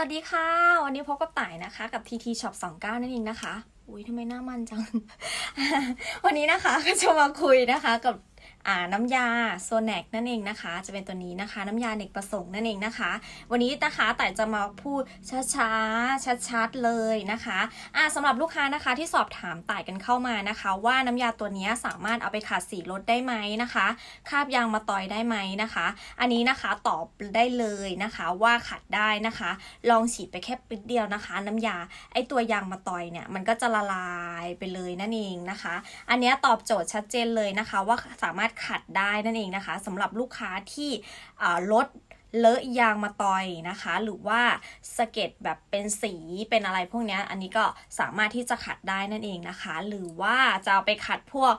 วัสดีค่ะ วันนี้พบกับต่ายนะคะ กับ TT Shop 29 นั่นเองนะคะ อุ้ยทำไมหน้ามันจัง วันนี้นะคะก็จะมาคุยนะคะกับ น้ำยาโซแนกนั่นเองนะคะ จะเป็นตัวนี้นะคะ น้ำยาเนกประสงค์นั่นเองนะคะ วันนี้นะคะแต่จะมาพูดช้าๆชัดๆเลยนะคะอ่าสำหรับลูกค้านะคะที่สอบถามต่ายกันเข้ามานะคะ ว่าน้ำยาตัวนี้สามารถเอาไปขัดสีรถได้ไหมนะคะคาบยางมาต่อยได้ไหมนะคะ อันนี้นะคะตอบได้เลยนะคะว่าขัดได้นะคะ ลองฉีดไปแค่ปิดเดียวนะคะ น้ำยาไอตัวยางมาต่อยเนี่ยมันก็จะละลายไปเลยนั่นเองนะคะ อันนี้ตอบโจทย์ชัดเจนเลยนะคะว่าสามามารถขัดได้นั่นเองนะคะสำหรับลูกค้าที่ลดเลอะยางมาตอยนะคะ หรือว่าสเก็ดแบบเป็นสีเป็นอะไรพวกเนี้ยอันนี้ก็สามารถที่จะขัดได้นั่นเองนะคะ หรือว่าจะเอาไปขัดพวก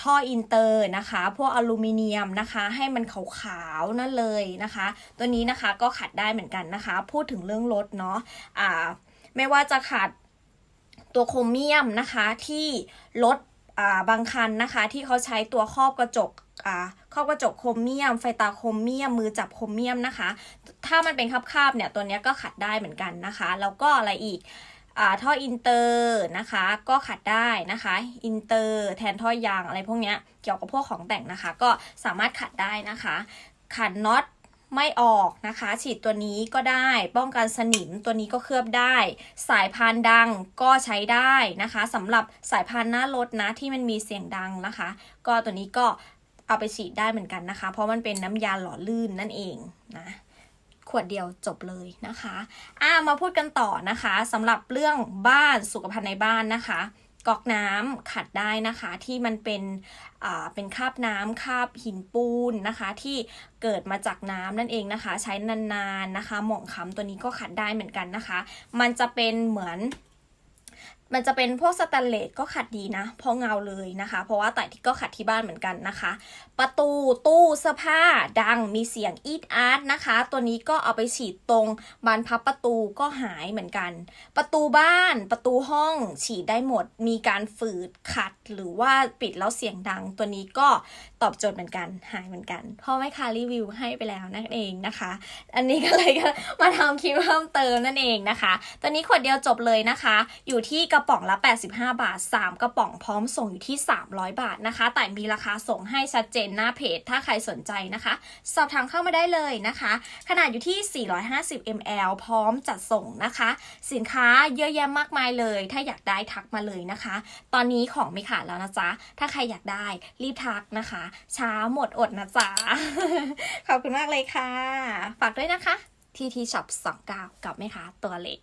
ท่ออินเตอร์นะคะ พวกอลูมิเนียมนะคะ ให้มันขาวๆนั่นเลยนะคะ ตัวนี้นะคะก็ขัดได้เหมือนกันนะคะ พูดถึงเรื่องรถเนาะอ่าไม่ว่าจะขัดตัวโครเมียมนะคะที่รถ บางคันนะคะที่เขาใช้ตัวครอบกระจกครอบกระจกโครเมียม ไฟตาโครเมียม มือจับโครเมียมนะคะ ถ้ามันเป็นคาบๆเนี่ยตัวเนี้ยก็ขัดได้เหมือนกันนะคะ แล้วก็อะไรอีกอท่ออินเตอร์นะคะก็ขัดได้นะคะอินเตอร์แทนท่อยางอะไรพวกเนี้ยเกี่ยวกับพวกของแต่งนะคะ ก็สามารถขัดได้นะคะ ขัดน็อต ไม่ออกนะคะ ฉีดตัวนี้ก็ได้ ป้องกันสนิมตัวนี้ก็เคลือบได้ สายพานดังก็ใช้ได้นะคะสำหรับสายพานหน้ารถนะที่มันมีเสียงดังนะคะ ก็ตัวนี้ก็เอาไปฉีดได้เหมือนกันนะคะ เพราะมันเป็นน้ำยาหล่อลื่นนั่นเองนะขวดเดียวจบเลยนะคะอ่ามาพูดกันต่อนะคะสำหรับเรื่องบ้านสุขภัณฑ์ในบ้านนะคะ ก๊อกน้ำขัดได้นะคะที่มันเป็นอ่าเป็นคราบน้ำคราบหินปูนนะคะ ที่เกิดมาจากน้ำนั่นเองนะคะ ใช้นานๆนะคะ หมองคำตัวนี้ก็ขัดได้เหมือนกันนะคะ มันจะเป็นเหมือน มันจะเป็นพวกสแตนเลสก็ขัดดีนะเพราะเงาเลยนะคะ เพราะว่าแต่ที่ก็ขัดที่บ้านเหมือนกันนะคะ ประตูตู้เสื้อผ้าดังมีเสียงอีดอาร์ตนะคะ ตัวนี้ก็เอาไปฉีดตรงบานพับประตูก็หายเหมือนกัน ประตูบ้านประตูห้องฉีดได้หมด มีการฝืดขัดหรือว่าปิดแล้วเสียงดัง ตัวนี้ก็ตอบโจทย์เหมือนกันหายเหมือนกันพราะไม่คารีวิวให้ไปแล้วนั่นเองนะคะ อันนี้ก็เลยมาทำคลิปเพิ่มเติมนั่นเองนะคะ ตัวนี้ขวดเดียวจบเลยนะคะ อยู่ที่กระระป๋องละ 85 บาท 3 กระป๋องพร้อมส่งอยู่ที่ 300 บาทนะคะ แต่มีราคาส่งให้ชัดเจนหน้าเพจ ถ้าใครสนใจนะคะ สอบถามเข้ามาได้เลยนะคะ ขนาดอยู่ที่ 450 ml พร้อมจัดส่งนะคะ สินค้าเยอะแยะมากมายเลย ถ้าอยากได้ทักมาเลยนะคะ ตอนนี้ของไม่ขาดแล้วนะจ๊ะ ถ้าใครอยากได้รีบทักนะคะ ช้าหมดอดนะจ๊ะ ขอบคุณมากเลยค่ะ ฝากด้วยนะคะ TT Shop 29 กับแม่ค้าตัวเล็ก